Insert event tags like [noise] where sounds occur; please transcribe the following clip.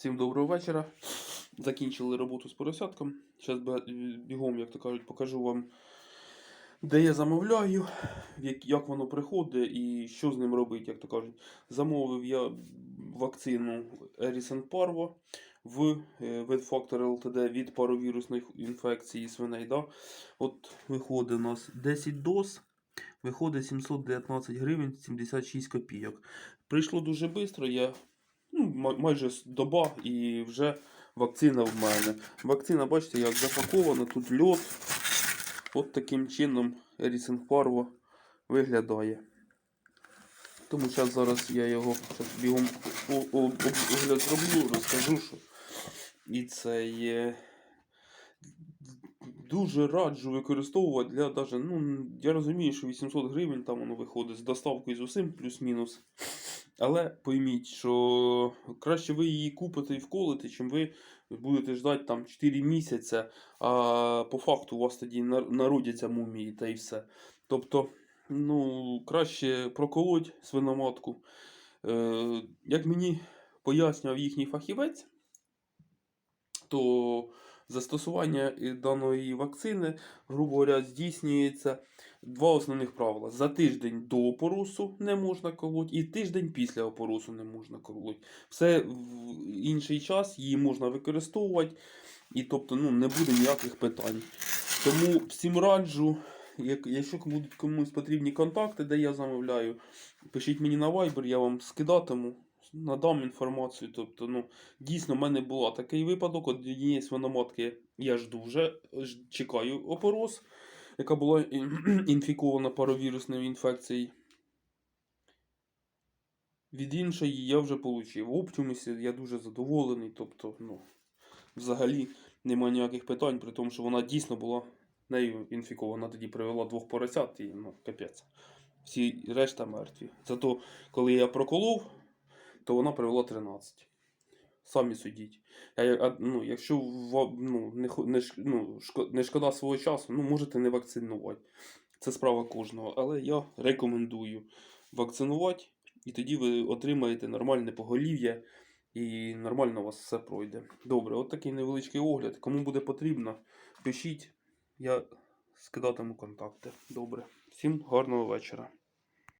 Всім доброго вечора. Закінчили роботу з поросятком. Зараз бігом, як то кажуть, покажу вам, де я замовляю, як, воно приходить і що з ним робити, як то кажуть. Замовив я вакцину Erison Parvo в Ветфактор ЛТД від паровірусних інфекцій свиней. Да? От виходить у нас 10 доз. Виходить 719 гривень 76 копійок. Прийшло дуже швидко, я ну, майже доба і вже вакцина в мене. Вакцина, бачите, як запакована, тут льод. От таким чином Ерісен виглядає. Тому зараз зараз я його бігом огляд зроблю, розкажу, що. І це є. Дуже раджу використовувати для даже, ну, я розумію, що 800 гривень там воно виходить з доставкою з усім плюс-мінус. Але пойміть, що краще ви її купите і вколите, чим ви будете ждати там 4 місяці, а по факту у вас тоді народяться мумії та і все. Тобто, ну, краще проколоть свиноматку. Е, як мені пояснював їхній фахівець, то застосування даної вакцини, грубо говоря, здійснюється два основних правила. За тиждень до опоросу не можна колоть, і тиждень після опоросу не можна колоть. Все в інший час її можна використовувати, і тобто ну, не буде ніяких питань. Тому всім раджу, як, якщо будуть комусь потрібні контакти, де я замовляю, пишіть мені на Viber, я вам скидатиму. Надам інформацію. Тобто, ну, дійсно, в мене була такий випадок. От однієї свиноматки я ж- чекаю опорос, яка була [clears throat] інфікована паровірусною інфекцією. Від іншої я вже отримав. В Оптимусі я дуже задоволений. Тобто, ну, взагалі немає ніяких питань, при тому, що вона дійсно була нею інфікована. Тоді привела двох поросят і ну, капець. Всі решта мертві. Зато, коли я проколов, то вона привела 13. Самі судіть. Я- ну, якщо ну, не, не, ну, не шкода свого часу, ну, можете не вакцинувати. Це справа кожного. Але я рекомендую вакцинувати, і тоді ви отримаєте нормальне поголів'я і нормально у вас все пройде. Добре, от такий невеличкий огляд. Кому буде потрібно, пишіть, я скидатиму контакти. Добре. Всім гарного вечора.